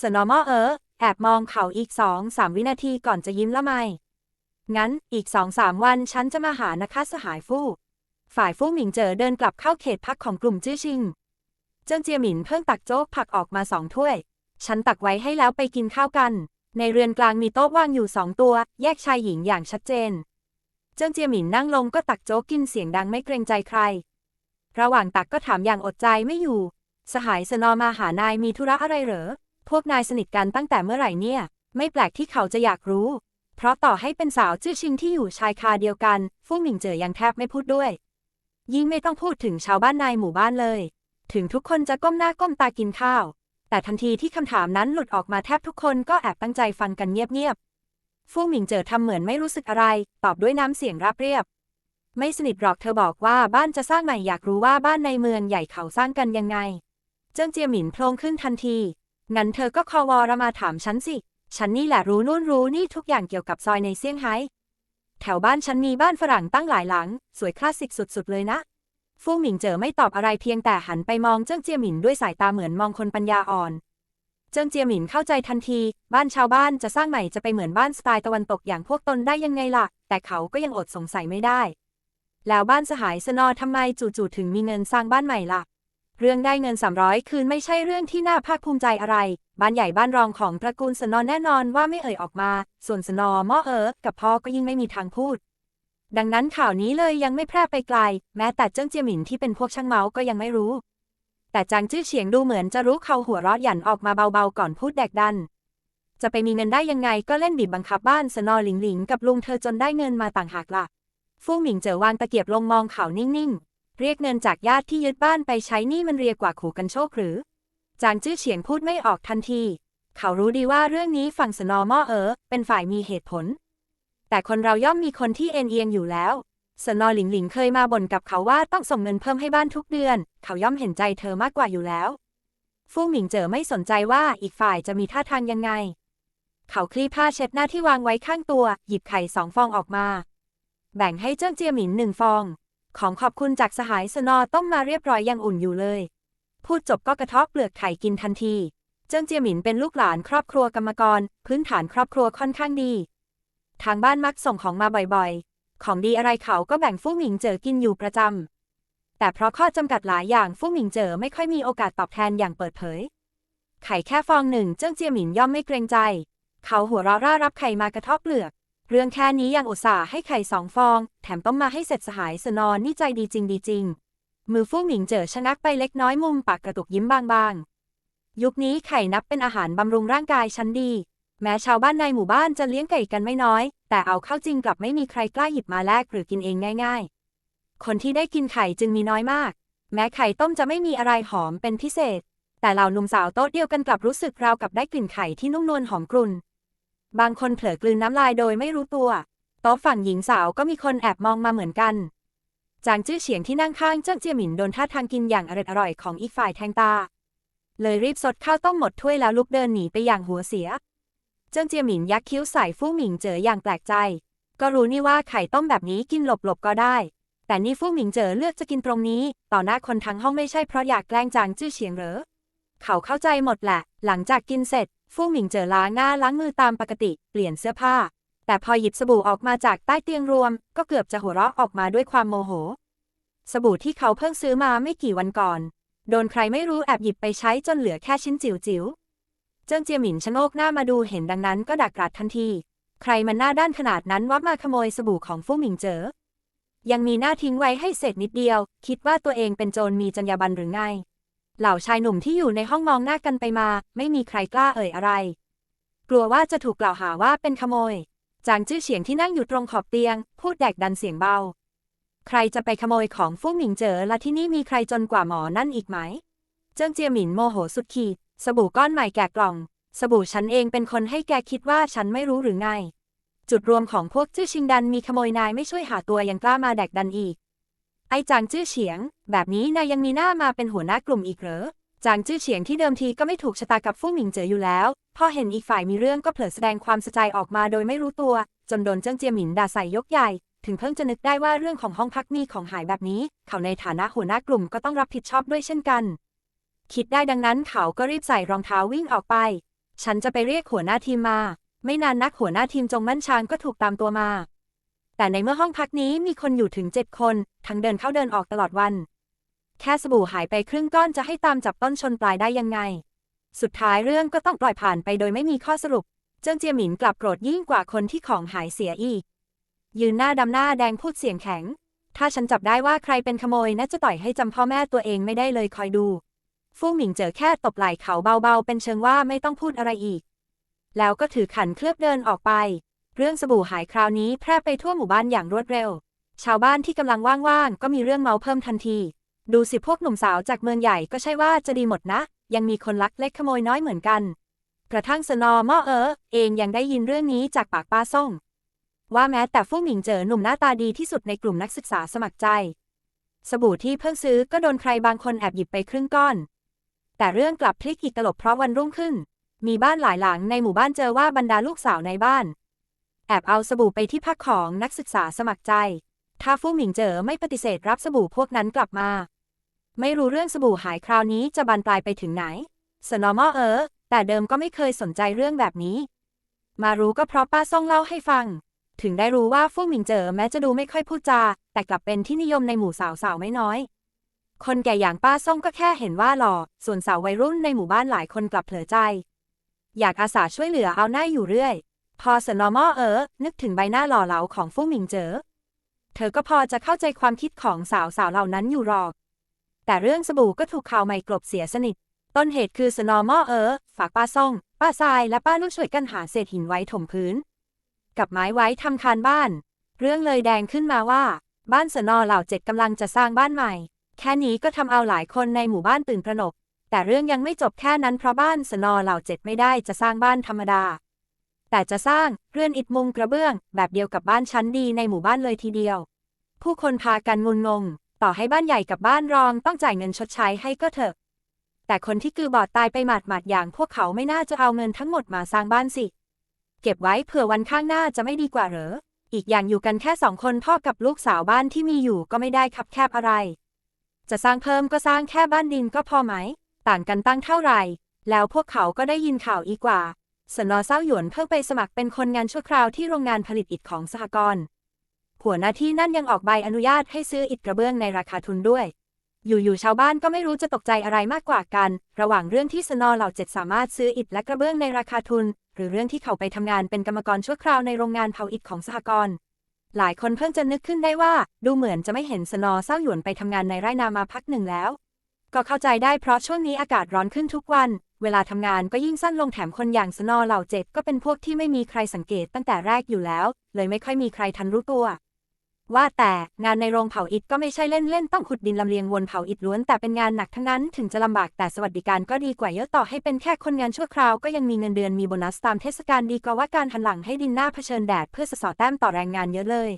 สนอมอเออ แอบมองเขาอีกสองสามวินาทีก่อนจะยิ้มละไมงั้นอีกสองสามวันฉันจะมาหานะคะสหายฟู่ ฝ่ายฟู่หมิงเจอเดินกลับเข้าเขตพักของกลุ่มจื้อชิง เจิ้งเจียหมินเพิ่งตักโจ๊กผักออกมาสองถ้วย ฉันตักไว้ให้แล้วไปกินข้าวกัน ในเรือนกลางมีโต๊ะว่างอยู่สองตัว แยกชายหญิงอย่างชัดเจน เจิ้งเจียหมินนั่งลงก็ตักโจ๊กกินเสียงดังไม่เกรงใจใคร ระหว่างตักก็ถามอย่างอดใจไม่อยู่ สหายสนอมาหานายมีธุระอะไรเหรอ พวกนายสนิทกันตั้งแต่เมื่อไหร่เนี่ย ไม่แปลกที่เขาจะอยากรู้ เพราะต่อให้เป็นสาวจื้อชิงที่อยู่ชายคาเดียวกัน ฟู่หมิงเจอยังแทบไม่พูดด้วย ยิ่งไม่ต้องพูดถึงชาวบ้านในหมู่บ้านเลย ถึงทุกคนจะก้มหน้าก้มตากินข้าว แต่ทันทีที่คำถามนั้นหลุดออกมาแทบทุกคนก็แอบตั้งใจฟังกันเงียบๆ ฟู่หมิงเจอทำเหมือนไม่รู้สึกอะไร ตอบด้วยน้ำเสียงราบเรียบ ไม่สนิทหรอกเธอบอกว่าบ้านจะสร้างใหม่อยากรู้ว่าบ้านในเมืองใหญ่เขาสร้างกันยังไง เจิ้งเจียหมินโพลงขึ้นทันที งั้นเธอก็คอวอรมาถามฉันสิ ฉันนี่แหละรู้นู่นรู้นี่ทุกอย่างเกี่ยวกับซอยในเซี่ยงไฮ้แถวบ้านฉันมีบ้านฝรั่งตั้งหลายหลัง สวยคลาสสิกสุด ๆ เลยนะ ฟู่หมิงเจอไม่ตอบอะไรเพียงแต่หันไปมองเจิ้งเจียหมินด้วยสายตาเหมือนมองคนปัญญาอ่อน เจิ้งเจียหมินเข้าใจทันที บ้านชาวบ้านจะสร้างใหม่จะไปเหมือนบ้านสไตล์ตะวันตกอย่างพวกตนได้ยังไงล่ะ แต่เขาก็ยังอดสงสัยไม่ได้ แล้วบ้านสหายสนอทำไมจู่ๆถึงมีเงินสร้างบ้านใหม่ล่ะ เรื่องได้เงิน 300 คืนไม่ใช่เรื่องที่น่าภาคภูมิใจอะไร บ้านใหญ่บ้านรองของตระกูลสนอแน่นอนว่าไม่เอ่ยออกมา ส่วนสนอม่อเอ๋อกับพ่อก็ยิ่งไม่มีทางพูด ดังนั้นข่าวนี้เลยยังไม่แพร่ไปไกล แม้แต่เจิ้งเจียหมินที่เป็นพวกช่างเมาส์ก็ยังไม่รู้ แต่จางจื้อเฉียงดูเหมือนจะรู้เขาหัวเร้อหยันออกมาเบาๆก่อนพูดแดกดัน จะไปมีเงินได้ยังไงก็เล่นบีบบังคับบ้านสนอหลิงหลิงกับลุงเธอจนได้เงินมาต่างหากล่ะ ฟู่หมิงเจอวางตะเกียบลงมองเขานิ่งๆ เรียกเงินจากญาติที่ยึดบ้านไปใช้นี่มันเรียกว่าขู่กันโชคหรือ จางจื้อเฉียงพูดไม่ออกทันที เขารู้ดีว่าเรื่องนี้ฝั่งสนอม่อเอ๋อเป็นฝ่ายมีเหตุผล แต่คนเราย่อมมีคนที่เอ็นเอียงอยู่แล้ว สนอหลิงหลิงเคยมาบ่นกับเขาว่าต้องส่งเงินเพิ่มให้บ้านทุกเดือน เขาย่อมเห็นใจเธอมากกว่าอยู่แล้วฟู่หมิงเจอไม่สนใจว่าอีกฝ่ายจะมีท่าทางยังไง เขาคลี่ผ้าเช็ดหน้าที่วางไว้ข้างตัว หยิบไข่สองฟองออกมา แบ่งให้เจิ้งเจียหมินหนึ่งฟอง ของขอบคุณจากสหายสนอต้มมาเรียบร้อยยังอุ่นอยู่เลย พูดจบก็กระทาะเปลือกไข่กินทันที เจิ้งเจียหมินเป็นลูกหลานครอบครัวกรรมกร พื้นฐานครอบครัวค่อนข้างดี ทางบ้านมักส่งของมาบ่อยๆ ของดีอะไรเขาก็แบ่งฟู่หมิงเจอกินอยู่ประจำแต่เพราะข้อจำกัดหลายอย่างฟู่หมิงเจอไม่ค่อยมีโอกาสตอบแทนอย่างเปิดเผย ไข่แค่ฟองหนึ่งเจิ้งเจียหมินย่อมไม่เกรงใจ เขาหัวเราะร่ารับไข่มากระทาะเปลือก เรื่องแค่นี้ยังอุตส่าห์ให้ไข่สองฟอง แถมต้มมาให้เสร็จสหายสนอนนี่ใจดีจริงดีจริง มือฟู่หมิงเจอชะงักไปเล็กน้อยมุมปากกระตุกยิ้มบางๆ ยุคนี้ไข่นับเป็นอาหารบำรุงร่างกายชั้นดี แม้ชาวบ้านในหมู่บ้านจะเลี้ยงไก่กันไม่น้อย แต่เอาเข้าจริงกลับไม่มีใครกล้าหยิบมาแลกหรือกินเองง่าย ๆ คนที่ได้กินไข่จึงมีน้อยมาก แม้ไข่ต้มจะไม่มีอะไรหอมเป็นพิเศษ แต่เหล่าหนุ่มสาวโต๊ะเดียวกันกลับรู้สึกราวกับได้กลิ่นไข่ที่นุ่มนวลหอมกรุ่น บางคนเผลอกลืนน้ำลายโดยไม่รู้ตัวโต๊ะฝั่งหญิงสาวก็มีคนแอบมองมาเหมือนกันจางจื้อเฉียงที่นั่งข้างเจิ้งเจียหมินโดนท่าทางกินอย่างอร่อยอร่อยของอีกฝ่ายแทงตา เลยรีบสดข้าวต้มหมดถ้วยแล้วลุกเดินหนีไปอย่างหัวเสีย เจิ้งเจียหมินยักคิ้วใส่ฟู่หมิงเจออย่างแปลกใจ ก็รู้นี่ว่าไข่ต้มแบบนี้กินหลบๆก็ได้ แต่นี่ฟู่หมิงเจอเลือกจะกินตรงนี้ ต่อหน้าคนทั้งห้องไม่ใช่เพราะอยากแกล้งจางจื้อเฉียงเหรอ เขาเข้าใจหมดแหละ หลังจากกินเสร็จฟู่หมิงเจอล้างหน้าล้างมือตามปกติ เปลี่ยนเสื้อผ้า แต่พอหยิบสบู่ออกมาจากใต้เตียงรวม ก็เกือบจะหัวเราะออกมาด้วยความโมโห สบู่ที่เขาเพิ่งซื้อมาไม่กี่วันก่อน โดนใครไม่รู้แอบหยิบไปใช้จนเหลือแค่ชิ้นจิ๋วจิ๋วเจิ้งเจียหมินชะโงกหน้ามาดูเห็นดังนั้นก็ดักกราดทันที ใครมันหน้าด้านขนาดนั้นว่ามาขโมยสบู่ของฟู่หมิงเจอ ยังมีหน้าทิ้งไว้ให้เศษนิดเดียว คิดว่าตัวเองเป็นโจรมีจรรยาบรรณหรือไง เหล่าชายหนุ่มที่อยู่ในห้องมองหน้ากันไปมา ไม่มีใครกล้าเอ่ยอะไร กลัวว่าจะถูกกล่าวหาว่าเป็นขโมย จางจื้อเฉียงที่นั่งอยู่ตรงขอบเตียง พูดแดกดันเสียงเบา ใครจะไปขโมยของฟู่หมิงเจอและที่นี่มีใครจนกว่าหมอนั่นอีกไหม เจิ้งเจียหมินโมโหสุดขีด สบู่ก้อนใหม่แกะกล่อง สบู่ฉันเองเป็นคนให้แกคิดว่าฉันไม่รู้หรือไง จุดรวมของพวกจื้อชิงดันมีขโมยนายไม่ช่วยหาตัวยังกล้ามาแดกดันอีก ไอจางจื้อเฉียง แบบนี้นายยังมีหน้ามาเป็นหัวหน้ากลุ่มอีกเหรอจางจื้อเฉียงที่เดิมทีก็ไม่ถูกชะตากับฟู่หมิงเจ๋ออยู่แล้ว พอเห็นอีกฝ่ายมีเรื่องก็เผลอแสดงความสะใจออกมาโดยไม่รู้ตัว จนโดนเจิ้งเจียหมินด่าใส่ยกใหญ่ ถึงเพิ่งจะนึกได้ว่าเรื่องของห้องพักมีของหายแบบนี้ เขาในฐานะหัวหน้ากลุ่มก็ต้องรับผิดชอบด้วยเช่นกัน คิดได้ดังนั้นเขาก็รีบใส่รองเท้าวิ่งออกไป ฉันจะไปเรียกหัวหน้าทีมมา ไม่นานนักหัวหน้าทีมจงมั่นชางก็ถูกตามตัวมา แต่ในเมื่อห้องพักนี้มีคนอยู่ถึงเจ็ดคน ทั้งเดินเข้าเดินออกตลอดวัน แค่สบู่หายไปครึ่งก้อนจะให้ตามจับต้นชนปลายได้ยังไง สุดท้ายเรื่องก็ต้องปล่อยผ่านไปโดยไม่มีข้อสรุป เจิ้งเจียหมินกลับโกรธยิ่งกว่าคนที่ของหายเสียอีก ยืนหน้าดำหน้าแดงพูดเสียงแข็ง ถ้าฉันจับได้ว่าใครเป็นขโมยน่าจะต่อยให้จำพ่อแม่ตัวเองไม่ได้เลยคอยดูฟู่หมิงเจอแค่ตบไหล่เขาเบาๆ เป็นเชิงว่าไม่ต้องพูดอะไรอีก แล้วก็ถือขันเคลือบเดินออกไป เรื่องสบู่หายคราวนี้แพร่ไปทั่วหมู่บ้านอย่างรวดเร็ว ชาวบ้านที่กำลังว่างๆ ก็มีเรื่องเมาเพิ่มทันที ดูสิพวกหนุ่มสาวจากเมืองใหญ่ก็ใช่ว่าจะดีหมดนะ ยังมีคนลักเล็กขโมยน้อยเหมือนกัน กระทั่งสนอม่อเออเองยังได้ยินเรื่องนี้จากปากป้าส่งว่าแม้แต่ฟู่หมิงเจอหนุ่มหน้าตาดีที่สุดในกลุ่มนักศึกษาสมัครใจ สบู่ที่เพิ่งซื้อก็โดนใครบางคนแอบหยิบไปครึ่งก้อน แต่เรื่องกลับพลิกอีกตลบเพราะวันรุ่งขึ้น มีบ้านหลายหลังในหมู่บ้านเจอว่าบรรดาลูกสาวในบ้าน แอบเอาสบู่ไปที่พักของนักศึกษาสมัครใจ ถ้าฟู่หมิงเจอไม่ปฏิเสธรับสบู่พวกนั้นกลับมา ไม่รู้เรื่องสบู่หายคราวนี้จะบานปลายไปถึงไหน สนอมอเออ แต่เดิมก็ไม่เคยสนใจเรื่องแบบนี้ มารู้ก็เพราะป้าซ่องเล่าให้ฟัง ถึงได้รู้ว่าฟู่หมิงเจอแม้จะดูไม่ค่อยพูดจา แต่กลับเป็นที่นิยมในหมู่สาวๆไม่น้อย คนแก่อย่างป้าซ่งก็แค่เห็นว่าหล่อ ส่วนสาววัยรุ่นในหมู่บ้านหลายคนกลับเผลอใจ อยากอาสาช่วยเหลือเอาหน้าอยู่เรื่อย พอสนอมอเออ นึกถึงใบหน้าหล่อเหลาของฟู่หมิงเจ๋อ เธอก็พอจะเข้าใจความคิดของสาวสาวเหล่านั้นอยู่หรอก แต่เรื่องสบู่ก็ถูกข่าวใหม่กลบเสียสนิท ต้นเหตุคือสนอมอเออ ฝากป้าซ่งป้าทรายและป้าลูกช่วยกันหาเศษหินไว้ถมพื้น กับไม้ไว้ทำคานบ้าน เรื่องเลยแดงขึ้นมาว่า บ้านสนอเหล่าเจ็ดกำลังจะสร้างบ้านใหม่ แค่นี้ก็ทำเอาหลายคนในหมู่บ้านตื่นตระหนกแต่เรื่องยังไม่จบแค่นั้นเพราะบ้านสนอเหล่าเจ็ดไม่ได้จะสร้างบ้านธรรมดา แต่จะสร้างเรือนอิฐมุงกระเบื้อง แบบเดียวกับบ้านชั้นดีในหมู่บ้านเลยทีเดียว ผู้คนพากันงุนงง ต่อให้บ้านใหญ่กับบ้านรองต้องจ่ายเงินชดใช้ให้ก็เถอะ แต่คนที่คือบอดตายไปหมาดหมาดๆอย่างพวกเขาไม่น่าจะเอาเงินทั้งหมดมาสร้างบ้านสิ เก็บไว้เผื่อวันข้างหน้าจะไม่ดีกว่าเหรอ อีกอย่างอยู่กันแค่สองคนพ่อกับลูกสาวบ้านที่มีอยู่ก็ไม่ได้คับแคบอะไร จะสร้างเพิ่มก็สร้างแค่บ้านดินก็พอไหม ต่างกันตั้งเท่าไหร่ แล้วพวกเขาก็ได้ยินข่าวอีกว่า สนอเศร้าหยวนเพิ่งไปสมัครเป็นคนงานชั่วคราวที่โรงงานผลิตอิฐของสหกรณ์หัวหน้าที่นั่นยังออกใบอนุญาตให้ซื้ออิฐกระเบื้องในราคาทุนด้วย อยู่ๆชาวบ้านก็ไม่รู้จะตกใจอะไรมากกว่ากัน ระหว่างเรื่องที่สนอเหล่าเจ็ดสามารถซื้ออิฐและกระเบื้องในราคาทุน หรือเรื่องที่เขาไปทำงานเป็นกรรมกรชั่วคราวในโรงงานเผาอิฐของสหกรณ์หลายคนเพิ่งจะนึกขึ้นได้ว่า ดูเหมือนจะไม่เห็นสนอเศร้าหยวนไปทำงานในไร่นามาพักหนึ่งแล้ว ก็เข้าใจได้เพราะช่วงนี้อากาศร้อนขึ้นทุกวัน เวลาทำงานก็ยิ่งสั้นลงแถมคนอย่างสนอเหล่าเจ็ดก็เป็นพวกที่ไม่มีใครสังเกตตั้งแต่แรกอยู่แล้ว เลยไม่ค่อยมีใครทันรู้ตัว ว่าแต่งานในโรงเผาอิฐก็ไม่ใช่เล่นๆต้องขุดดินลำเลียงวนเผาอิฐล้วนแต่เป็นงานหนักทั้งนั้นถึงจะลำบากแต่สวัสดิการก็ดีกว่าเยอะต่อให้เป็นแค่คนงานชั่วคราวก็ยังมีเงินเดือนมีโบนัสตามเทศกาลดีกว่าว่าการหันหลังให้ดินหน้าเผชิญแดดเพื่อสะสอแต้มต่อแรงงานเยอะเลย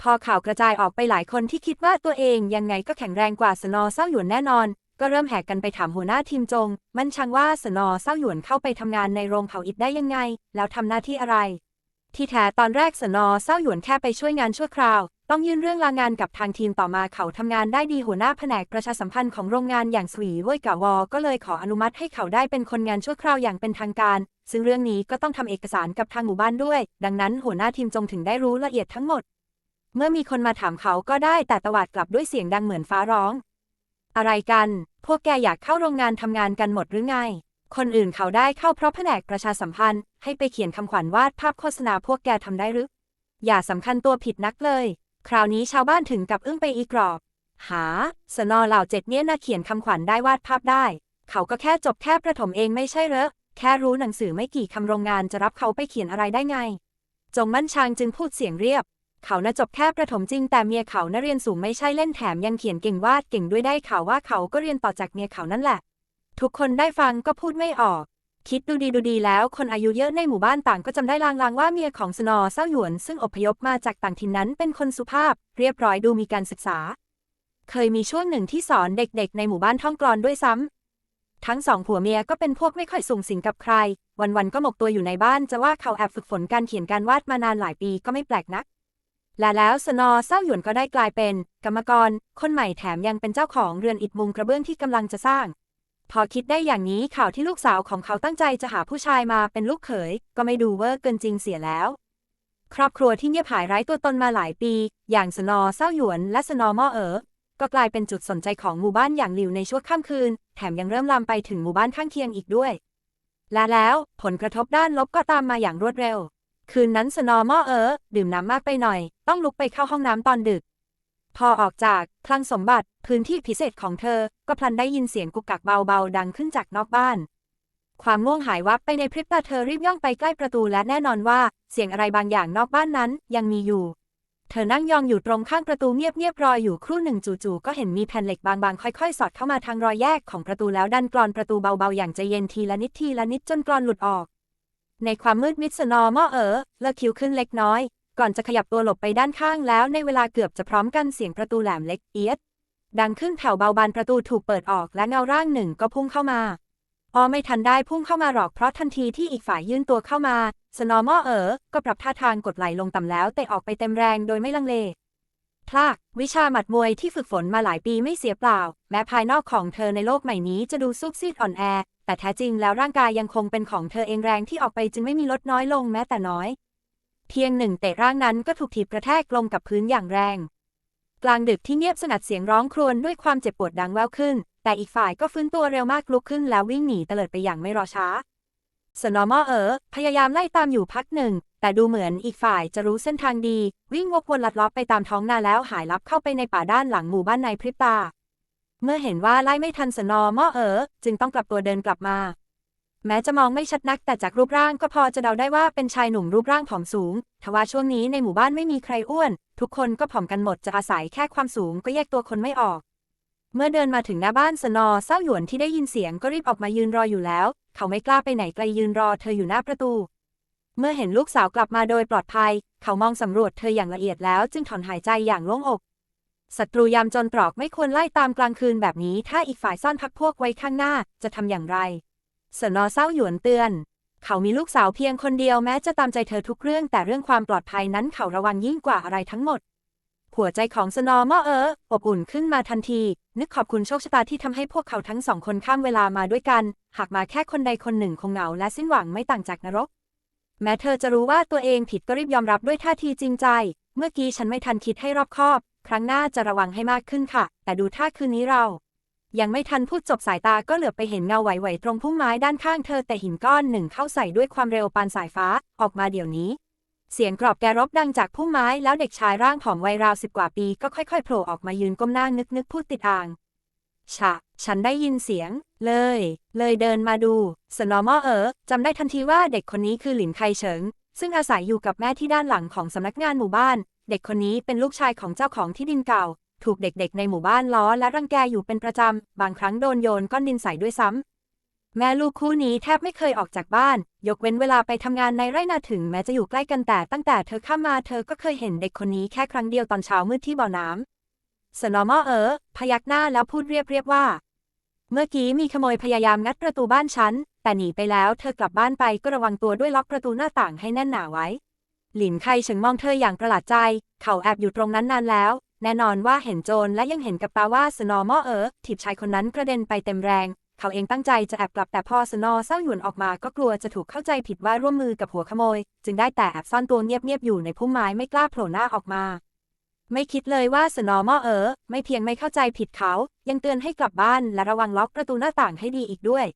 พอข่าวกระจายออกไปหลายคนที่คิดว่าตัวเองยังไงก็แข็งแรงกว่าสนอเศร้าหยวนแน่นอน ก็เริ่มแห่กันไปถามหัวหน้าทีมจง มันชังว่าสนอเศร้าหยวนเข้าไปทำงานในโรงเผาอิฐได้ยังไง แล้วทำหน้าที่อะไร ที่แท้ตอนแรกสนอเศร้าหยวนแค่ไปช่วยงานชั่วคราว ต้องยื่นเรื่องลางานกับทางทีมต่อมาเขาทำงานได้ดีหัวหน้าแผนกประชาสัมพันธ์ของโรงงานอย่างสวีเว่ยกาวอ ก็เลยขออนุมัติให้เขาได้เป็นคนงานชั่วคราวอย่างเป็นทางการ ซึ่งเรื่องนี้ก็ต้องทำเอกสารกับทางหมู่บ้านด้วย ดังนั้นหัวหน้าทีมจงถึงได้รู้ละเอียดทั้งหมดเมื่อมีคนมาถามเขาก็ได้แต่ตวาดกลับด้วยเสียงดังเหมือนฟ้าร้อง อะไรกัน พวกแกอยากเข้าโรงงานทำงานกันหมดหรือไง คนอื่นเขาได้เข้าเพราะแผนกประชาสัมพันธ์ ให้ไปเขียนคำขวัญวาดภาพโฆษณาพวกแกทำได้หรือ อย่าสำคัญตัวผิดนักเลย คราวนี้ชาวบ้านถึงกับอึ้งไปอีกรอบ หา สนอเหล่าเจ็ดเนี่ยนะเขียนคำขวัญได้วาดภาพได้ เขาก็แค่จบแค่ประถมเองไม่ใช่เหรอ แค่รู้หนังสือไม่กี่คำโรงงานจะรับเขาไปเขียนอะไรได้ไง จงมั่นชางจึงพูดเสียงเรียบ เขาน่ะจบแค่ประถมจริงแต่เมียเขาน่ะเรียนสูงไม่ใช่เล่นแถมยังเขียนเก่งวาดเก่งด้วยได้ข่าวว่าเขาก็เรียนต่อจากเมียเขานั่นแหละ ทุกคนได้ฟังก็พูดไม่ออก คิดดูดีดูดีแล้วคนอายุเยอะในหมู่บ้านต่างก็จำได้ลางๆว่าเมียของสนอเศร้าหยวน ซึ่งอพยพมาจากต่างถิ่นนั้นเป็นคนสุภาพ เรียบร้อยดูมีการศึกษา เคยมีช่วงหนึ่งที่สอนเด็กๆ ในหมู่บ้านท่องกลอนด้วยซ้ำทั้งสองผัวเมียก็เป็นพวกไม่ค่อยสูงสิงกับใคร วันๆก็หมกตัวอยู่ในบ้านจะว่าเขาแอบฝึกฝนการเขียนการวาดมานานหลายปีก็ไม่แปลกนัก และแล้วสนอเศร้าหยวนก็ได้กลายเป็น กรรมกร คนใหม่แถมยังเป็นเจ้าของเรือนอิฐมุงกระเบื้องที่กำลังจะสร้าง พอคิดได้อย่างนี้ข่าวที่ลูกสาวของเขาตั้งใจจะหาผู้ชายมาเป็นลูกเขย ก็ไม่ดูเวอร์เกินจริงเสียแล้ว ครอบครัวที่เงียบหายไร้ตัวตนมาหลายปี อย่างสนอเศร้าหยวนและสนอม่อเอ๋อก็กลายเป็นจุดสนใจของหมู่บ้านอย่างหลิวในช่วงค่ำคืน แถมยังเริ่มลามไปถึงหมู่บ้านข้างเคียงอีกด้วยและแล้วผลกระทบด้านลบก็ตามมาอย่างรวดเร็ว คืนนั้นสนอม่อเออ ดื่มน้ำมากไปหน่อย ต้องลุกไปเข้าห้องน้ำตอนดึก พอออกจากคลังสมบัติพื้นที่พิเศษของเธอ ก็พลันได้ยินเสียงกุกกักเบาๆ ดังขึ้นจากนอกบ้าน ความง่วงหายวับไปในพริบตาเธอรีบย่องไปใกล้ประตูและแน่นอนว่า เสียงอะไรบางอย่างนอกบ้านนั้นยังมีอยู่ เธอนั่งยองอยู่ตรงข้างประตูเงียบๆรออยู่ครู่หนึ่งจู่ๆก็เห็นมีแผ่นเหล็กบางๆ ค่อยๆ สอดเข้ามาทางรอยแยกของประตูแล้วดันกรอนประตูเบาๆอย่างใจเย็นทีละนิดทีละนิดจนกรอนหลุดออก ในความมืดมิดสนอม่อเอ๋อเลิกคิ้วขึ้นเล็กน้อย ก่อนจะขยับตัวหลบไปด้านข้างแล้วในเวลาเกือบจะพร้อมกันเสียงประตูแหลมเล็กเอียด ดังขึ้นแผ่วเบาบานประตูถูกเปิดออกและเงาร่างหนึ่งก็พุ่งเข้ามาออไม่ทันได้พุ่งเข้ามาหรอกเพราะทันทีที่อีกฝ่ายยื่นตัวเข้ามา สนอม่อเอ๋อก็ปรับท่าทางกดไหลลงต่ำแล้วเตะออกไปเต็มแรงโดยไม่ลังเล พลาก วิชาหมัดมวยที่ฝึกฝนมาหลายปีไม่เสียเปล่า แม้ภายนอกของเธอในโลกใหม่นี้จะดูซุบซิบอ่อนแอ แต่แท้จริงแล้วร่างกายยังคงเป็นของเธอเองแรงที่ออกไปจึงไม่มีลดน้อยลงแม้แต่น้อย เพียงหนึ่งเตะร่างนั้นก็ถูกถีบกระแทกลงกับพื้นอย่างแรง กลางดึกที่เงียบสงัดเสียงร้องครวญด้วยความเจ็บปวดดังแว่วขึ้น แต่อีกฝ่ายก็ฟื้นตัวเร็วมากลุกขึ้นแล้ววิ่งหนีเตลิดไปอย่างไม่รอช้าสนอมอเอ๋อพยายามไล่ตามอยู่พักหนึ่ง แต่ดูเหมือนอีกฝ่ายจะรู้เส้นทางดี วิ่งวกวนลัดลาะไปตามท้องนาแล้วหายลับเข้าไปในป่าด้านหลังหมู่บ้านในพริบตา เมื่อเห็นว่าไล่ไม่ทันสนอมอเอ๋อจึงต้องกลับตัวเดินกลับมา แม้จะมองไม่ชัดนักแต่จากรูปร่างก็พอจะเดาได้ว่าเป็นชายหนุ่มรูปร่างผอมสูง ทว่าช่วงนี้ในหมู่บ้านไม่มีใครอ้วน ทุกคนก็ผอมกันหมดจะอาศัยแค่ความสูงก็แยกตัวคนไม่ออก เมื่อเดินมาถึงหน้าบ้านสนอเศร้าหยวนที่ได้ยินเสียงก็รีบออกมายืนรออยู่แล้ว เขาไม่กล้าไปไหนไกลยืนรอเธออยู่หน้าประตู เมื่อเห็นลูกสาวกลับมาโดยปลอดภัย เขามองสำรวจเธออย่างละเอียดแล้วจึงถอนหายใจอย่างโล่งอกศัตรูยามจนตรอกไม่ควรไล่ตามกลางคืนแบบนี้ ถ้าอีกฝ่ายซ่อนพักพวกไว้ข้างหน้าจะทำอย่างไรสนอเศร้าหยวนเตือน เขามีลูกสาวเพียงคนเดียวแม้จะตามใจเธอทุกเรื่อง แต่เรื่องความปลอดภัยนั้นเขาระวังยิ่งกว่าอะไรทั้งหมด หัวใจของสนอมอเอออบอุ่นขึ้นมาทันที นึกขอบคุณโชคชะตาที่ทำให้พวกเขาทั้งสองคนข้ามเวลามาด้วยกัน หากมาแค่คนใดคนหนึ่งคงเหงาและสิ้นหวังไม่ต่างจากนรก แม้เธอจะรู้ว่าตัวเองผิดก็รีบยอมรับด้วยท่าทีจริงใจ เมื่อกี้ฉันไม่ทันคิดให้รอบคอบ ครั้งหน้าจะระวังให้มากขึ้นค่ะ แต่ดูท่าคืนนี้เรา ยังไม่ทันพูดจบสายตาก็เหลือบไปเห็นเงาไหวๆตรงพุ่มไม้ด้านข้างเธอแต่หินก้อนหนึ่งเข้าใส่ด้วยความเร็วปานสายฟ้าออกมาเดี๋ยวนี้ เสียงกรอบแกรบดังจากพุ่มไม้แล้วเด็กชายร่างผอมวัยราวสิบกว่าปีก็ค่อยๆโผล่ออกมายืนก้มหน้านึกนึกพูดติดอ่าง ฉะฉันได้ยินเสียง เลย เลยเดินมาดู สนอมอเอ๋อจำได้ทันทีว่าเด็กคนนี้คือหลินไคเฉิง ซึ่งอาศัยอยู่กับแม่ที่ด้านหลังของสำนักงานหมู่บ้าน เด็กคนนี้เป็นลูกชายของเจ้าของที่ดินเก่า ถูกเด็กๆ ในหมู่บ้านล้อและรังแกอยู่เป็นประจำ บางครั้งโดนโยนก้อนดินใส่ด้วยซ้ำ แม่ลูกคู่นี้แทบไม่เคยออกจากบ้าน ยกเว้นเวลาไปทำงานในไร่นาถึงแม้จะอยู่ใกล้กันแต่ตั้งแต่เธอเข้ามาเธอก็เคยเห็นเด็กคนนี้แค่ครั้งเดียวตอนเช้ามืดที่บ่อน้ำ สนอมอเออ พยักหน้าแล้วพูดเรียบๆว่า เมื่อกี้มีขโมยพยายามงัดประตูบ้านฉัน แต่หนีไปแล้วเธอกลับบ้านไปก็ระวังตัวด้วยล็อกประตูหน้าต่างให้แน่นหนาไว้ หลินไคเฉิงมองเธออย่างประหลาดใจ เขาแอบอยู่ตรงนั้นนานแล้ว แน่นอนว่าเห็นโจรและยังเห็นกับตาว่าสนอมอเออถีบชายคนนั้นกระเด็นไปเต็มแรง เขาเองตั้งใจจะแอบกลับแต่พอสนอเศร้าหยวนออกมาก็กลัวจะถูกเข้าใจผิดว่าร่วมมือกับหัวขโมย จึงได้แต่แอบซ่อนตัวเงียบๆอยู่ในพุ่มไม้ไม่กล้าโผล่หน้าออกมา ไม่คิดเลยว่าสนอมอเออ ไม่เพียงไม่เข้าใจผิดเขา ยังเตือนให้กลับบ้านและระวังล็อกประตูหน้าต่างให้ดีอีกด้วย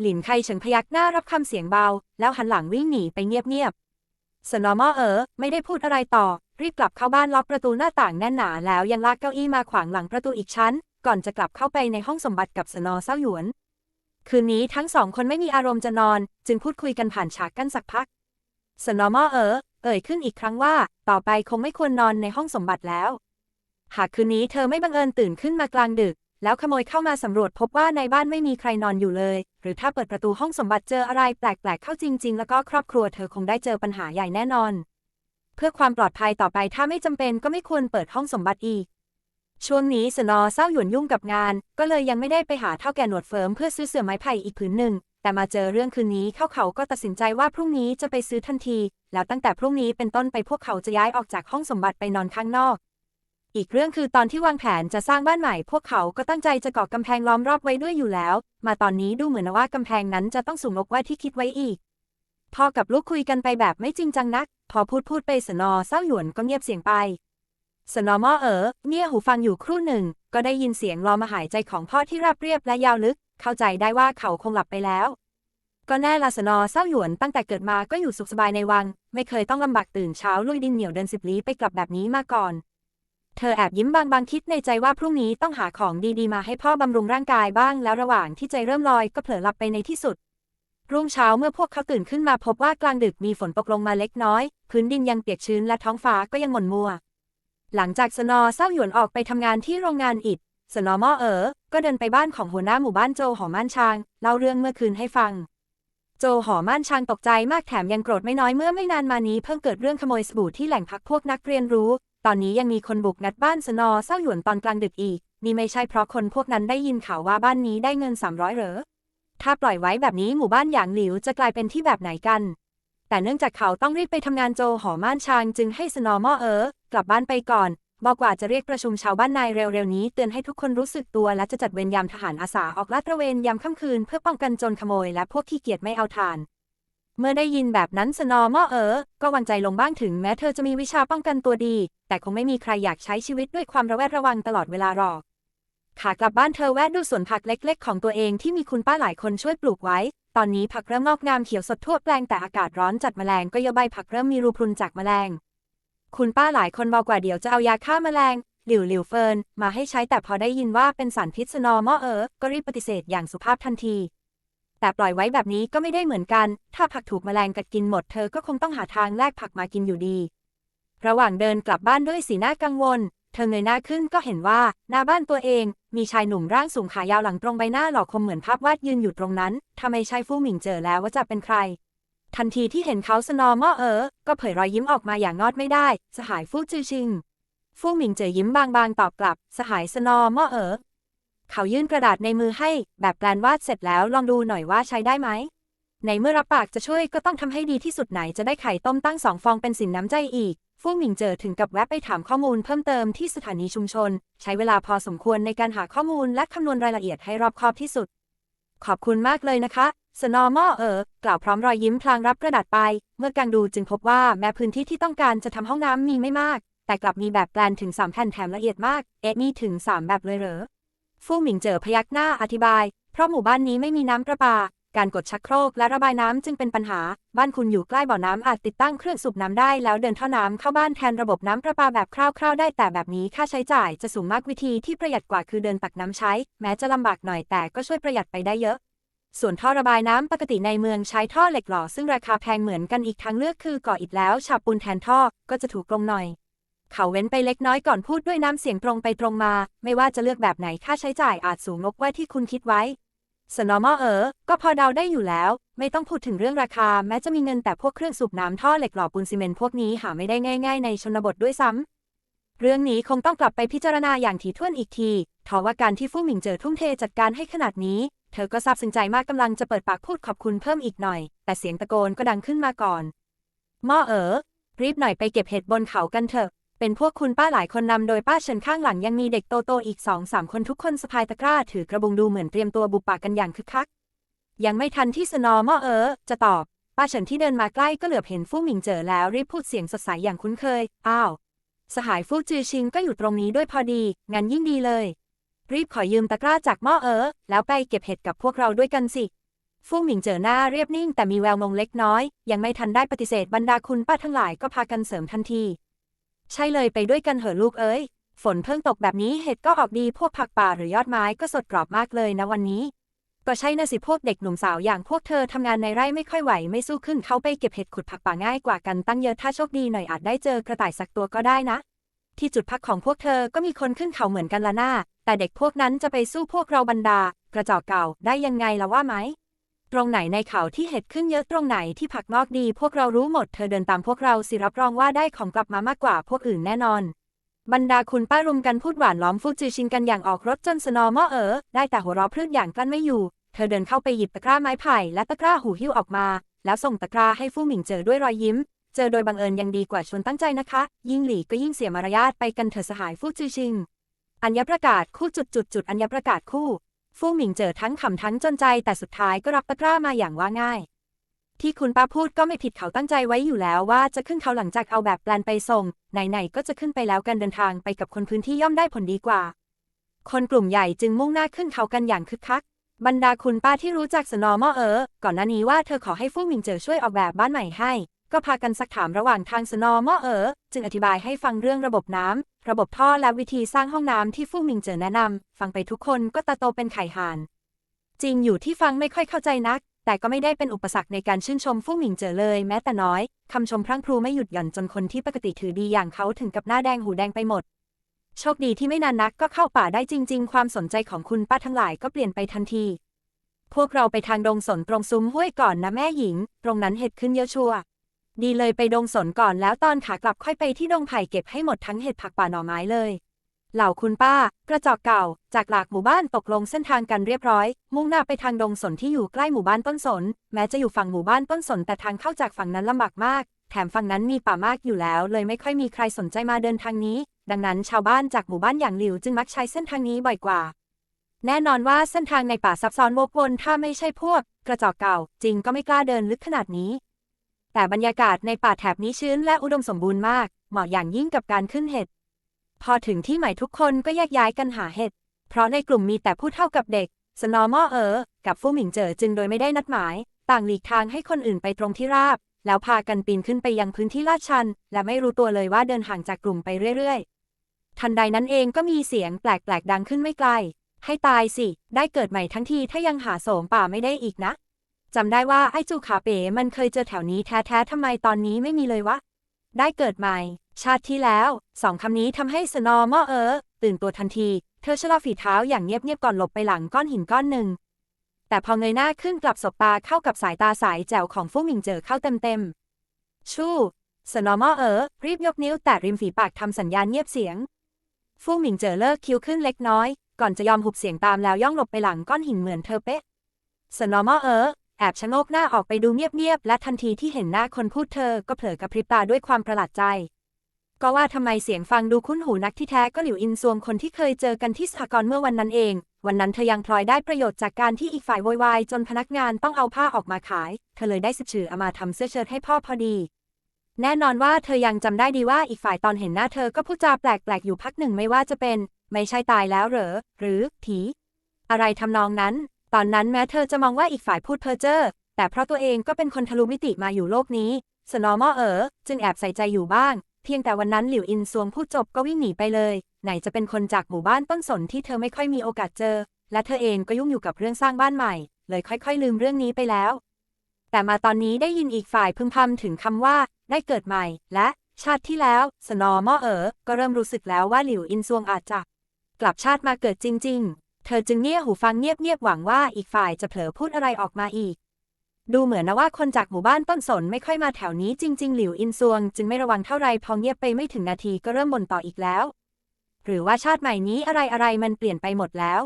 หลินไคเฉิงพยักหน้ารับคำเสียงเบา แล้วหันหลังวิ่งหนีไปเงียบๆสนอมอเออ ไม่ได้พูดอะไรต่อ รีบกลับเข้าบ้านล็อกประตูหน้าต่างแน่นหนา แล้วยังลากเก้าอี้มาขวางหลังประตูอีกชั้น ก่อนจะกลับเข้าไปในห้องสมบัติกับสนอเศร้าหยวน คืนนี้ทั้งสองคนไม่มีอารมณ์จะนอน จึงพูดคุยกันผ่านฉากกั้นสักพักสนอมอเออ เอ่ยขึ้นอีกครั้งว่า ต่อไปคงไม่ควรนอนในห้องสมบัติแล้ว หากคืนนี้เธอไม่บังเอิญตื่นขึ้นมากลางดึก แล้วขโมยเข้ามาสำรวจพบว่าในบ้านไม่มีใครนอนอยู่เลย หรือถ้าเปิดประตูห้องสมบัติเจออะไรแปลกๆเข้าจริง ๆ แล้วก็ครอบครัวเธอคงได้เจอปัญหาใหญ่แน่นอน เพื่อความปลอดภัยต่อไปถ้าไม่จำเป็นก็ไม่ควรเปิดห้องสมบัติอีกช่วงนี้สนอเศร้าหยวนยุ่งกับงาน ก็เลยยังไม่ได้ไปหาเท่าแก่หนวดเฟิร์มเพื่อซื้อเสื่อไม้ไผ่อีกผืนหนึ่ง แต่มาเจอเรื่องคืนนี้เข้าเขาก็ตัดสินใจว่าพรุ่งนี้จะไปซื้อทันที แล้วตั้งแต่พรุ่งนี้เป็นต้นไปพวกเขาจะย้ายออกจากห้องสมบัติไปนอนข้างนอก อีกเรื่องคือตอนที่วางแผนจะสร้างบ้านใหม่ พวกเขาก็ตั้งใจจะก่อกำแพงล้อมรอบไว้ด้วยอยู่แล้ว มาตอนนี้ดูเหมือนว่ากำแพงนั้นจะต้องสูงกว่าที่คิดไว้อีกพ่อกับลูกคุยกันไปแบบไม่จริงจังนัก พอพูดพูดไปสนอเศร้าหยวนก็เงียบเสียงไป สนอมอเอ๋อเงี่ยหูฟังอยู่ครู่หนึ่ง ก็ได้ยินเสียงรอมาหายใจของพ่อที่ราบเรียบและยาวลึก เข้าใจได้ว่าเขาคงหลับไปแล้ว ก็แน่ละสนอเศร้าหยวนตั้งแต่เกิดมาก็อยู่สุขสบายในวัง ไม่เคยต้องลำบากตื่นเช้าลุยดินเหนียวเดินสิบลี้ไปกลับแบบนี้มาก่อน เธอแอบยิ้มบางบางๆคิดในใจว่าพรุ่งนี้ต้องหาของดีๆมาให้พ่อบำรุงร่างกายบ้าง แล้วระหว่างที่ใจเริ่มลอยก็เผลอหลับไปในที่สุด รุ่งเช้าเมื่อพวกเขาตื่นขึ้นมาพบว่ากลางดึกมีฝนตกลงมาเล็กน้อย พื้นดินยังเปียกชื้นและท้องฟ้าก็ยังหม่นมัวหลังจากสนอเศร้าหยวนออกไปทำงานที่โรงงานอิฐ สนอม่อเอ๋อก็เดินไปบ้านของหัวหน้าหมู่บ้านโจหอม่านชางเล่าเรื่องเมื่อคืนให้ฟัง โจหอม่านชางตกใจมากแถมยังโกรธไม่น้อยเมื่อไม่นานมานี้เพิ่งเกิดเรื่องขโมยสบู่ที่แหล่งพักพวกนักเรียนรู้ ตอนนี้ยังมีคนบุกงัดบ้านสนอเศร้าหยวนตอนกลางดึกอีกนี่ไม่ใช่เพราะคนพวกนั้นได้ยินข่าวว่าบ้านนี้ได้เงิน300เหรอถ้าปล่อยไว้แบบนี้หมู่บ้านหยางหลิวจะกลายเป็นที่แบบไหนกัน แต่เนื่องจากเขาต้องรีบไปทำงานโจหอม่านชางจึงให้สนอม่อเอ๋อกลับบ้านไปก่อน บอกว่าจะเรียกประชุมชาวบ้านนายเร็วๆนี้เตือนให้ทุกคนรู้สึกตัวและจะจัดเวรยามทหารอาสาออกลาดตระเวนยามค่ำคืนเพื่อป้องกันโจรขโมยและพวกขี้เกียจไม่เอาทาน เมื่อได้ยินแบบนั้นสนอม่อเอ๋อก็วางใจลงบ้างถึงแม้เธอจะมีวิชาป้องกันตัวดี แต่คงไม่มีใครอยากใช้ชีวิตด้วยความระแวดระวังตลอดเวลาหรอก ขากลับบ้านเธอแวะดูสวนผักเล็ก ๆ ของตัวเองที่มีคุณป้าหลายคนช่วยปลูกไว้ ตอนนี้ผักเริ่มงอกงามเขียวสดทั่วแปลงแต่อากาศร้อนจัดแมลงก็เยอะใบผักเริ่มมีรูพรุนจากแมลง คุณป้าหลายคนบอกว่าเดี๋ยวจะเอายาฆ่าแมลง หลิวหลิวเฟินมาให้ใช้แต่พอได้ยินว่าเป็นสารพิษสนอมอเออก็รีบปฏิเสธอย่างสุภาพทันที แต่ปล่อยไว้แบบนี้ก็ไม่ได้เหมือนกัน ถ้าผักถูกแมลงกัดกินหมดเธอก็คงต้องหาทางแลกผักมากินอยู่ดี ระหว่างเดินกลับบ้านด้วยสีหน้ากังวล เธอเงยหน้าขึ้นก็เห็นว่าหน้าบ้านตัวเอง มีชายหนุ่มร่างสูงขายาวหลังตรงใบหน้าหล่อคมเหมือนภาพวาดยืนอยู่ตรงนั้นถ้าไม่ใช่ฟู่หมิงเจอแล้วว่าจะเป็นใคร ทันทีที่เห็นเขาสนอมอเออ ก็เผยรอยยิ้มออกมาอย่างงอดไม่ได้ สหายฟู่จือชิง ฟู่หมิงเจอยิ้มบางๆตอบกลับ สหายสนอมอเออ เขายื่นกระดาษในมือให้ แบบแปลนวาดเสร็จแล้วลองดูหน่อยว่าใช้ได้ไหม ในเมื่อรับปากจะช่วยก็ต้องทำให้ดีที่สุดไหนจะได้ไข่ต้มตั้งสองฟองเป็นสินน้ำใจอีก ฟู่หมิงเจอถึงกับแวะไปถามข้อมูลเพิ่มเติมที่สถานีชุมชน ใช้เวลาพอสมควรในการหาข้อมูลและคำนวณรายละเอียดให้รอบคอบที่สุด ขอบคุณมากเลยนะคะ สนอมอเออกล่าวพร้อมรอยยิ้มพลางรับกระดาษไป เมื่อกางดูจึงพบว่าแม้พื้นที่ที่ต้องการจะทำห้องน้ำมีไม่มาก แต่กลับมีแบบแปลนถึง3แผ่นแถมละเอียดมาก เอ๊ะมีถึง3แบบเลยเหรอ ฟู่หมิงเจอพยักหน้าอธิบาย เพราะหมู่บ้านนี้ไม่มีน้ำประปา การกดชักโครกและระบายน้ำจึงเป็นปัญหา บ้านคุณอยู่ใกล้บ่อน้ำอาจติดตั้งเครื่องสูบน้ำได้แล้วเดินท่อน้ำเข้าบ้านแทนระบบน้ำประปาแบบคร่าวๆ ได้ แต่แบบนี้ค่าใช้จ่ายจะสูงมากวิธีที่ประหยัดกว่าคือเดินตักน้ำใช้ แม้จะลำบากหน่อยแต่ก็ช่วยประหยัดไปได้เยอะ ส่วนท่อระบายน้ำปกติในเมืองใช้ท่อเหล็กหล่อซึ่งราคาแพงเหมือนกันอีกทางเลือกคือก่ออิฐแล้วฉาบปูนแทนท่อก็จะถูกลงหน่อย เขาเว้นไปเล็กน้อยก่อนพูดด้วยน้ำเสียงตรงไปตรงมา ไม่ว่าจะเลือกแบบไหนค่าใช้จ่ายอาจสูงงกว่าที่คุณคิดไว้สนอมอเออ ก็พอเดาได้อยู่แล้ว ไม่ต้องพูดถึงเรื่องราคา แม้จะมีเงินแต่พวกเครื่องสูบน้ำท่อเหล็กหล่อปูนซีเมนต์พวกนี้หาไม่ได้ง่าย ๆ ในชนบทด้วยซ้ำเรื่องนี้คงต้องกลับไปพิจารณาอย่างถี่ถ้วนอีกทีทว่าการที่ฟู่หมิงเจอทุ่มเทจัดการให้ขนาดนี้ เธอก็ซาบซึ้งใจมากกำลังจะเปิดปากพูดขอบคุณเพิ่มอีกหน่อย แต่เสียงตะโกนก็ดังขึ้นมาก่อนม้อเอ๋อรีบหน่อยไปเก็บเห็ดบนเขากันเถอะ เป็นพวกคุณป้าหลายคนนำโดยป้าเฉินข้างหลังยังมีเด็กโตโตๆอีกสองสามคนทุกคนสะพายตะกร้าถือกระบุงดูเหมือนเตรียมตัวบุปผากันอย่างคึกคัก ยังไม่ทันที่สนอม้อเอ๋อจะตอบ ป้าเฉินที่เดินมาใกล้ก็เหลือบเห็นฟู่หมิงเจอแล้วรีบพูดเสียงสดใสอย่างคุ้นเคย อ้าว สหายฟู่จือชิงก็อยู่ตรงนี้ด้วยพอดี งั้นยิ่งดีเลย รีบขอยืมตะกร้าจากหม้อเอ๋อแล้วไปเก็บเห็ดกับพวกเราด้วยกันสิฟู่หมิงเจอหน้าเรียบนิ่งแต่มีแววงงเล็กน้อย ยังไม่ทันได้ปฏิเสธบรรดาคุณป้าทั้งหลายก็พากันเสริมทันที ใช่เลยไปด้วยกันเหอะลูกเอ้ย ฝนเพิ่งตกแบบนี้เห็ดก็ออกดีพวกผักป่าหรือยอดไม้ก็สดกรอบมากเลยนะวันนี้ ก็ใช่นะสิพวกเด็กหนุ่มสาวอย่างพวกเธอทำงานในไร่ไม่ค่อยไหวไม่สู้ขึ้นเขาไปเก็บเห็ดขุดผักป่าง่ายกว่ากันตั้งเยอะถ้าโชคดีหน่อยอาจได้เจอกระต่ายสักตัวก็ได้นะ ที่จุดพักของพวกเธอก็มีคนขึ้นเขาเหมือนกันละหน้า แต่เด็กพวกนั้นจะไปสู้พวกเราบรรดา กระจอกเก่าได้ยังไงละว่าไหม ตรงไหนในเขาที่เห็ดขึ้นเยอะตรงไหนที่ผักงอกดี พวกเรารู้หมดเธอเดินตามพวกเราสิรับรองว่าได้ของกลับมามากกว่าพวกอื่นแน่นอน บรรดาคุณป้ารุมกันพูดหวานล้อมฟูจือชิงกันอย่างออกรถจนสนอมอเอ๋อได้แต่หัวเราะพรืดอย่างกลั้นไม่อยู่ เธอเดินเข้าไปหยิบตะกร้าไม้ไผ่และตะกร้าหูหิ้วออกมา แล้วส่งตะกร้าให้ฟู่หมิงเจอด้วยรอยยิ้มเจอโดยบังเอิญยังดีกว่าชวนตั้งใจนะคะ ยิ่งหลีก็ยิ่งเสียมารยาทไปกันเถอะสหายฟู่จือชิง อัญญประกาศคู่จุดจุดจุดอัญญประกาศคู่ ฟู่หมิงเจอทั้งขำทั้งจนใจ แต่สุดท้ายก็รับตะกร้ามาอย่างว่าง่าย ที่คุณป้าพูดก็ไม่ผิดเขาตั้งใจไว้อยู่แล้วว่าจะขึ้นเขาหลังจากเอาแบบแปลนไปส่ง ไหนๆก็จะขึ้นไปแล้วกันเดินทางไปกับคนพื้นที่ย่อมได้ผลดีกว่า คนกลุ่มใหญ่จึงมุ่งหน้าขึ้นเขากันอย่างคึกคัก บรรดาคุณป้าที่รู้จักสนอมอเออ ก่อนหน้านี้ว่าเธอขอให้ฟู่หมิงเจอช่วยออกแบบบ้านใหม่ให้ ก็พากันสักถามระหว่างทางสนอม่อเออจึงอธิบายให้ฟังเรื่องระบบน้ำ ระบบท่อและวิธีสร้างห้องน้ำที่ฟู่หมิงเจอแนะนำ ฟังไปทุกคนก็ตาโตเป็นไข่ห่าน จริงอยู่ที่ฟังไม่ค่อยเข้าใจนัก แต่ก็ไม่ได้เป็นอุปสรรคในการชื่นชมฟู่หมิงเจอเลยแม้แต่น้อยคำชมพรั่งพรูไม่หยุดหย่อนจนคนที่ปกติถือดีอย่างเขาถึงกับหน้าแดงหูแดงไปหมดโชคดีที่ไม่นานนักก็เข้าป่าได้จริง ๆ ความสนใจของคุณป้าทั้งหลายก็เปลี่ยนไปทันที พวกเราไปทางดงสนตรงซุ้มห้วยก่อนนะแม่หญิง ตรงนั้นเห็ดขึ้นเยอะชัวร์ ดีเลยไปดงสนก่อนแล้วตอนขากลับค่อยไปที่ดงไผ่เก็บให้หมดทั้งเห็ดผักป่าหน่อไม้เลย เหล่าคุณป้า กระจอกเก่า จากหลากหมู่บ้านตกลงเส้นทางกันเรียบร้อย มุ่งหน้าไปทางดงสนที่อยู่ใกล้หมู่บ้านต้นสน แม้จะอยู่ฝั่งหมู่บ้านต้นสน แต่ทางเข้าจากฝั่งนั้นลำบากมาก แถมฝั่งนั้นมีป่ามากอยู่แล้ว เลยไม่ค่อยมีใครสนใจมาเดินทางนี้ ดังนั้นชาวบ้านจากหมู่บ้านอย่างหลิวจึงมักใช้เส้นทางนี้บ่อยกว่า แน่นอนว่าเส้นทางในป่าซับซ้อนวกวนถ้าไม่ใช่พวก กระจอกเก่าจริงก็ไม่กล้าเดินลึกขนาดนี้ แต่บรรยากาศในป่าแถบนี้ชื้นและอุดมสมบูรณ์มาก เหมาะอย่างยิ่งกับการขึ้นเห็ด พอถึงที่ใหม่ทุกคนก็แยกย้ายกันหาเห็ด เพราะในกลุ่มมีแต่ผู้เท่ากับเด็ก สนอมอเออ กับฟู่หมิงเจอจึงโดยไม่ได้นัดหมาย ต่างหลีกทางให้คนอื่นไปตรงที่ราบ แล้วพากันปีนขึ้นไปยังพื้นที่ลาดชัน และไม่รู้ตัวเลยว่าเดินห่างจากกลุ่มไปเรื่อยๆ ทันใดนั้นเองก็มีเสียงแปลกๆดังขึ้นไม่ไกล ให้ตายสิ ได้เกิดใหม่ทั้งทีถ้ายังหาโสมป่าไม่ได้อีกนะ จำได้ว่าไอ้จูขาเป๋มันเคยเจอแถวนี้แท้ๆทำไมตอนนี้ไม่มีเลยวะ ได้เกิดใหม่ ชาติที่แล้วสองคำนี้ทำให้สนอมอเออ ตื่นตัวทันที เธอชะลอฝีเท้าอย่างเงียบๆก่อนหลบไปหลังก้อนหินก้อนหนึ่ง แต่พอเงยหน้าขึ้นกลับสบตาเข้ากับสายตาสายแจ๋วของฟู่หมิงเจอเข้าเต็มๆ ชู่สนอมอเออ รีบยกนิ้วแตะริมฝีปากทำสัญญาณเงียบเสียง ฟู่หมิงเจอเลิกคิ้วขึ้นเล็กน้อย ก่อนจะยอมหุบเสียงตามแล้วย่องหลบไปหลังก้อนหินเหมือนเธอเป๊ะสนอมอเออ แอบชะโงกหน้าออกไปดูเงียบๆ และทันทีที่เห็นหน้าคนพูดเธอก็เผลอกระพริบตาด้วยความประหลาดใจ ก็ว่าทำไมเสียงฟังดูคุ้นหูนักที่แท้ก็หลิวอินซวงคนที่เคยเจอกันที่สหกรณ์เมื่อวันนั้นเอง วันนั้นเธอยังพลอยได้ประโยชน์จากการที่อีกฝ่ายโวยวายจนพนักงานต้องเอาผ้าออกมาขาย เธอเลยได้สืบชื่อเอามาทำเสื้อเชิ้ตให้พ่อพอดี แน่นอนว่าเธอยังจำได้ดีว่าอีกฝ่ายตอนเห็นหน้าเธอก็พูดจาแปลกๆอยู่พักหนึ่งไม่ว่าจะเป็น ไม่ใช่ตายแล้วเหรอ หรือผีอะไรทำนองนั้น ตอนนั้นแม้เธอจะมองว่าอีกฝ่ายพูดเพ้อเจ้อแต่เพราะตัวเองก็เป็นคนทะลุมิติมาอยู่โลกนี้ สนอมอเอ๋อจึงแอบใส่ใจอยู่บ้าง เพียงแต่วันนั้นหลิวอินซวงพูดจบก็วิ่งหนีไปเลย ไหนจะเป็นคนจากหมู่บ้านต้นสนที่เธอไม่ค่อยมีโอกาสเจอ และเธอเองก็ยุ่งอยู่กับเรื่องสร้างบ้านใหม่ เลยค่อย ๆ ลืมเรื่องนี้ไปแล้ว แต่มาตอนนี้ได้ยินอีกฝ่ายพึมพำถึงคำว่า ได้เกิดใหม่ และชาติที่แล้ว สนอมอเอ๋อก็เริ่มรู้สึกแล้วว่าหลิวอินซวงอาจจะกลับชาติมาเกิดจริง ๆ เธอจึงเงี่ยหูฟังเงียบๆหวังว่าอีกฝ่ายจะเผลอพูดอะไรออกมาอีก ดูเหมือนนะว่าคนจากหมู่บ้านต้นสนไม่ค่อยมาแถวนี้จริง ๆ หลิวอินซวง จึงไม่ระวังเท่าไรพอเงียบไปไม่ถึงนาทีก็เริ่มบ่นต่ออีกแล้ว หรือว่าชาติใหม่นี้อะไรอะไรๆมันเปลี่ยนไปหมดแล้ว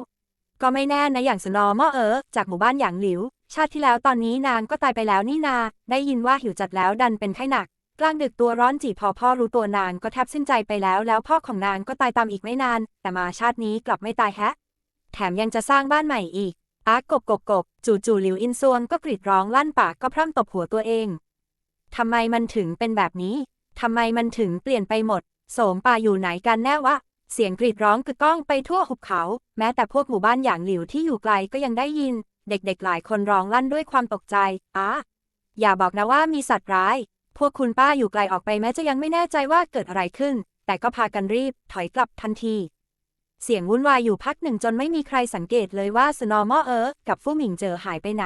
ก็ไม่แน่นะอย่างสนอมอเออจากหมู่บ้านอย่างหลิว ชาติที่แล้วตอนนี้นางก็ตายไปแล้วนี่นา ได้ยินว่าหิวจัดแล้วดันเป็นไข้หนักกลางดึกตัวร้อนจีพอพ่อรู้ตัวนางก็แทบสิ้นใจไปแล้วแล้วพ่อของนางก็ตายตามอีกไม่นาน แต่มาชาตินี้กลับไม่ตายแฮะ แถมยังจะสร้างบ้านใหม่อีก อากบกบกบจู่จู่หลิวอินซวงก็กรีดร้องลั่นปากก็พร่ำตบหัวตัวเองทำไมมันถึงเป็นแบบนี้ทำไมมันถึงเปลี่ยนไปหมด โสมป่าอยู่ไหนกันแน่วะ เสียงกรีดร้องกึกก้องไปทั่วหุบเขา แม้แต่พวกหมู่บ้านอย่างหลิวที่อยู่ไกลก็ยังได้ยิน เด็กๆหลายคนร้องลั่นด้วยความตกใจอ้าอย่าบอกนะว่ามีสัตว์ร้าย พวกคุณป้าอยู่ไกลออกไปแม้จะยังไม่แน่ใจว่าเกิดอะไรขึ้น แต่ก็พากันรีบถอยกลับทันที เสียงวุ่นวายอยู่พักหนึ่งจนไม่มีใครสังเกตเลยว่าสนอมอเออกับฟู่หมิงเจอหายไปไหน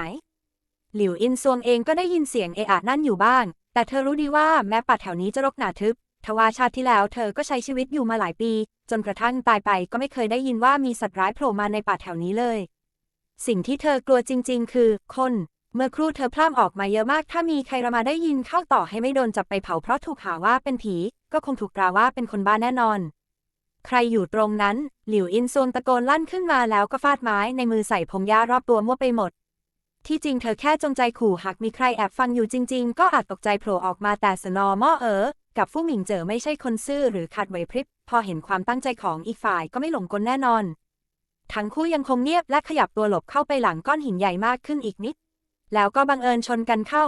หลิวอินซวงเองก็ได้ยินเสียงเอะอะนั่นอยู่บ้าง แต่เธอรู้ดีว่าแม้ป่าแถวนี้จะรกหนาทึบทว่าชาติที่แล้วเธอก็ใช้ชีวิตอยู่มาหลายปี จนกระทั่งตายไปก็ไม่เคยได้ยินว่ามีสัตว์ร้ายโผล่มาในป่าแถวนี้เลย สิ่งที่เธอกลัวจริง ๆ คือ คน เมื่อครู่เธอพร่ำออกมาเยอะมาก ถ้ามีใครมาได้ยินเข้าต่อให้ไม่โดนจับไปเผาเพราะถูกหาว่าเป็นผี ก็คงถูกกล่าวว่าเป็นคนบ้าแน่นอน ใครอยู่ตรงนั้น หลิวอินซวงตะโกนลั่นขึ้นมาแล้วก็ฟาดไม้ในมือใส่พงหญ้ารอบตัวมั่วไปหมด ที่จริงเธอแค่จงใจขู่หากมีใครแอบฟังอยู่จริง ๆ ก็อาจตกใจโผล่ออกมาแต่สนอม่อเอ๋อกับฟู่หมิงเจ๋อไม่ใช่คนซื่อหรือขาดไหวพริบ พอเห็นความตั้งใจของอีกฝ่ายก็ไม่หลงกลแน่นอน ทั้งคู่ยังคงเงียบและขยับตัวหลบเข้าไปหลังก้อนหินใหญ่มากขึ้นอีกนิด แล้วก็บังเอิญชนกันเข้า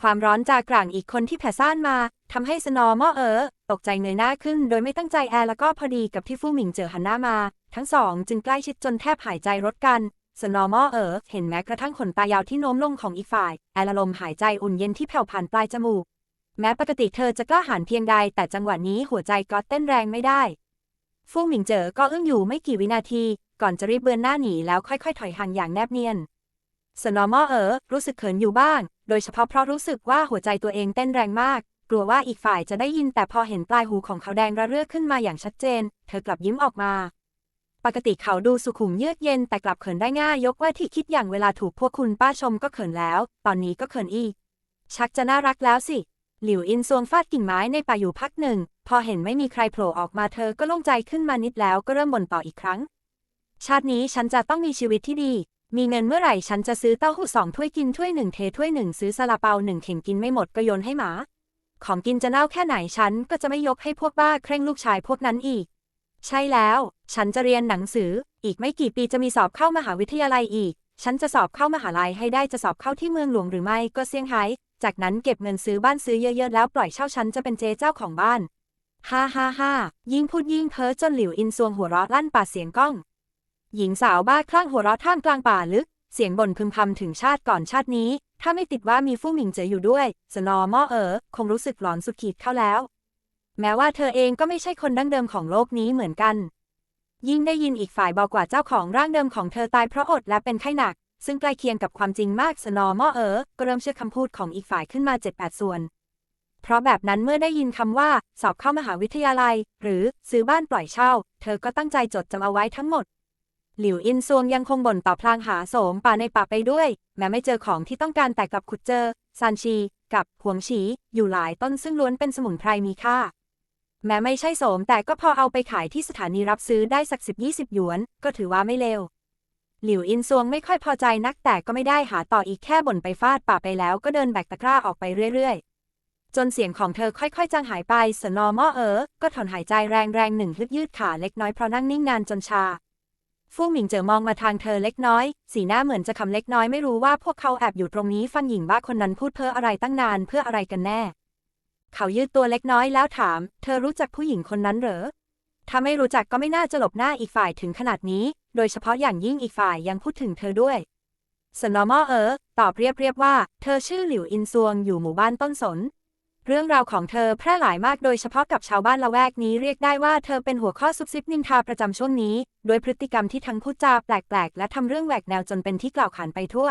ความร้อนจากกลางอีกคนที่แผ่ซ่านมา ทำให้สนอมอเออตกใจเงยหน้าขึ้น โดยไม่ตั้งใจแอร์แล้วก็พอดีกับที่ฟู่หมิงเจอหันหน้ามา ทั้งสองจึงใกล้ชิดจนแทบหายใจรถกันสนอมอเออเห็นแม้กระทั่งขนตายาวที่โน้มลงของอีกฝ่าย แอร์ลมหายใจอุ่นเย็นที่แผ่วผ่านปลายจมูก แม้ปกติเธอจะกล้าหาญเพียงใด แต่จังหวะนี้หัวใจก็เต้นแรงไม่ได้ ฟู่หมิงเจอก็อึ้งอยู่ไม่กี่วินาที ก่อนจะรีบเบือนหน้าหนีแล้วค่อยๆ ถอยห่างอย่างแนบเนียนสนอมอเออรู้สึกเขินอยู่บ้าง โดยเฉพาะเพราะรู้สึกว่าหัวใจตัวเองเต้นแรงมาก กลัวว่าอีกฝ่ายจะได้ยินแต่พอเห็นปลายหูของเขาแดงระเรื่อขึ้นมาอย่างชัดเจน เธอกลับยิ้มออกมา ปกติเขาดูสุขุมเยือกเย็นแต่กลับเขินได้ง่ายยกว่าที่คิดอย่างเวลาถูกพวกคุณป้าชมก็เขินแล้ว ตอนนี้ก็เขินอีก ชักจะน่ารักแล้วสิหลิวอินซวงฟาดกิ่งไม้ในป่าอยู่พักหนึ่ง พอเห็นไม่มีใครโผล่ออกมาเธอก็โล่งใจขึ้นมานิดแล้วก็เริ่มบ่นต่ออีกครั้ง ชาตินี้ฉันจะต้องมีชีวิตที่ดี มีเงินเมื่อไหร่ฉันจะซื้อเต้าหู้สองถ้วยกินถ้วยหนึ่งเทถ้วยหนึ่งซื้อซาลาเปาหนึ่งเข่งกินไม่หมดก็โยนให้หมา ของกินจะเน่าแค่ไหนฉันก็จะไม่ยกให้พวกบ้าเคร่งลูกชายพวกนั้นอีก ใช่แล้ว ฉันจะเรียนหนังสือ อีกไม่กี่ปีจะมีสอบเข้ามหาวิทยาลัยอีก ฉันจะสอบเข้ามหาลัยให้ได้จะสอบเข้าที่เมืองหลวงหรือไม่ก็เซี่ยงไฮ้จากนั้นเก็บเงินซื้อบ้านซื้อเยอะๆแล้วปล่อยเช่าฉันจะเป็นเจ๊เจ้าของบ้านฮ่าฮ่าฮ่ายิ่งพูดยิ่งเพ้อจนหลิวอินซวงหัวเราะลั่นป่าเสียงก้อง หญิงสาวบ้าคลั่งหัวเราะท่ามกลางป่าลึก เสียงบ่นพึมพำถึงชาติก่อนชาตินี้ ถ้าไม่ติดว่ามีฟู่หมิงเจ๋ออยู่ด้วยสนอม่อเอ๋อคงรู้สึกหลอนสุดขีดเข้าแล้ว แม้ว่าเธอเองก็ไม่ใช่คนดั้งเดิมของโลกนี้เหมือนกัน ยิ่งได้ยินอีกฝ่ายบอกว่าเจ้าของร่างเดิมของเธอตายเพราะอดและเป็นไข้หนัก ซึ่งใกล้เคียงกับความจริงมากสนอม่อเอ๋อก็เริ่มเชื่อคำพูดของอีกฝ่ายขึ้นมา7-8ส่วน เพราะแบบนั้นเมื่อได้ยินคำว่า สอบเข้ามหาวิทยาลัย หรือซื้อบ้านปล่อยเช่า เธอก็ตั้งใจจดจำเอาไว้ทั้งหมด หลิวอินซวงยังคงบ่นต่อพลางหาโสมป่าในป่าไปด้วย แม้ไม่เจอของที่ต้องการแต่กลับขุดเจอ ซานชี กับหวงฉี อยู่หลายต้นซึ่งล้วนเป็นสมุนไพรมีค่า แม้ไม่ใช่โสมแต่ก็พอเอาไปขายที่สถานีรับซื้อได้สักสิบยี่สิบหยวน ก็ถือว่าไม่เลวหลิวอินซวงไม่ค่อยพอใจนักแต่ก็ไม่ได้หาต่ออีกแค่บ่นไปฟาดป่าไปแล้วก็เดินแบกตะกร้าออกไปเรื่อยๆ จนเสียงของเธอค่อยๆ จางหายไปสนอมอเอ๋อก็ถอนหายใจแรงๆหนึ่งฮึดยืดขาเล็กน้อยเพราะนั่งนิ่งนานจนชา ฟู่หมิงเจอมองมาทางเธอเล็กน้อย สีหน้าเหมือนจะคำเล็กน้อยไม่รู้ว่าพวกเขาแอบอยู่ตรงนี้ฟังหญิงบ้าคนนั้นพูดเพ้ออะไรตั้งนานเพื่ออะไรกันแน่ เขายืดตัวเล็กน้อยแล้วถาม เธอรู้จักผู้หญิงคนนั้นเหรอ ถ้าไม่รู้จักก็ไม่น่าจะหลบหน้าอีกฝ่ายถึงขนาดนี้ โดยเฉพาะอย่างยิ่งอีกฝ่ายยังพูดถึงเธอด้วยสนอมอเออตอบเรียบๆว่า เธอชื่อหลิวอินซวงอยู่หมู่บ้านต้นสน เรื่องราวของเธอแพร่หลายมากโดยเฉพาะกับชาวบ้านละแวกนี้เรียกได้ว่าเธอเป็นหัวข้อซุบซิบนินทาประจำช่วงนี้ โดยพฤติกรรมที่ทั้งพูดจาแปลกๆ และทำเรื่องแหวกแนวจนเป็นที่กล่าวขานไปทั่ว